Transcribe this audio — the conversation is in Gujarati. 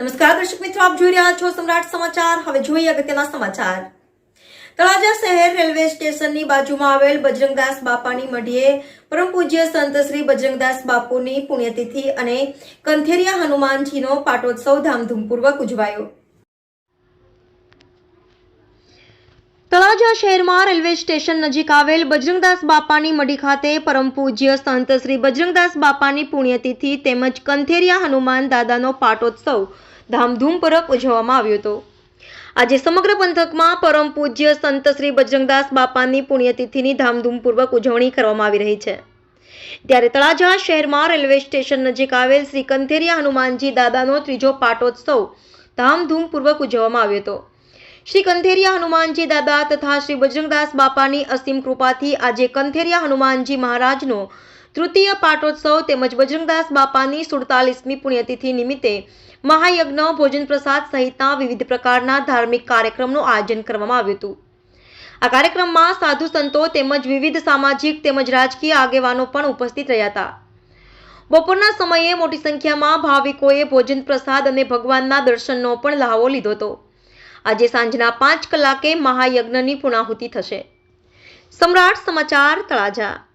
નમસ્કાર, દર્શક મિત્રો, આપ જોઈ રહ્યા છો સમ્રાટ સમાચાર. હવે જોઈએ અગત્યના સમાચાર. તળાજા શહેર રેલવે સ્ટેશનની બાજુમાં આવેલ બજરંગદાસ બાપાની મઢીએ પરમ પૂજ્ય સંત શ્રી બજરંગદાસ બાપુની પુણ્યતિથિ અને કંથેરિયા હનુમાનજીનો પાટોત્સવ ધામધૂમપૂર્વક ઉજવાયો. તળાજા શહેરમાં રેલવે સ્ટેશન નજીક આવેલ બજરંગદાસ બાપાની મઢી ખાતે પરમ પૂજ્ય સંત શ્રી બજરંગદાસ બાપાની પુણ્યતિથિ તેમજ કંથેરિયા હનુમાન દાદાનો પાટોત્સવ ધામધૂમપૂર્વક ઉજવવામાં આવ્યો હતો. આજે સમગ્ર પંથકમાં પરમ પૂજ્ય સંત શ્રી બજરંગદાસ બાપાની પુણ્યતિથિની ધામધૂમપૂર્વક ઉજવણી કરવામાં આવી રહી છે. ત્યારે તળાજા શહેરમાં રેલવે સ્ટેશન નજીક આવેલ શ્રી કંથેરિયા હનુમાનજી દાદાનો ત્રીજો પાટોત્સવ ધામધૂમપૂર્વક ઉજવવામાં આવ્યો હતો. શ્રી કંથેરિયા હનુમાનજી દાદા તથા શ્રી બજરંગદાસ બાપાની અસીમ કૃપાથી આજે કંથેરિયા હનુમાનજી મહારાજનો તૃતીય પાટોત્સવ તેમજ બજરંગદાસ બાપાની સુડતાલીસમી પુણ્યતિથિ નિમિત્તે મહાયજ્ઞ, ભોજન પ્રસાદ સહિતના વિવિધ પ્રકારના ધાર્મિક કાર્યક્રમનું આયોજન કરવામાં આવ્યું હતું. આ કાર્યક્રમમાં સાધુ સંતો તેમજ વિવિધ સામાજિક તેમજ રાજકીય આગેવાનો પણ ઉપસ્થિત રહ્યા હતા. બપોરના સમયે મોટી સંખ્યામાં ભાવિકોએ ભોજન પ્રસાદ અને ભગવાનના દર્શનનો પણ લહાવો લીધો હતો. આજે સાંજના પાંચ કલાકે મહાયજ્ઞની પૂર્ણાહુતિ થશે. સમ્રાટ સમાચાર તળાજા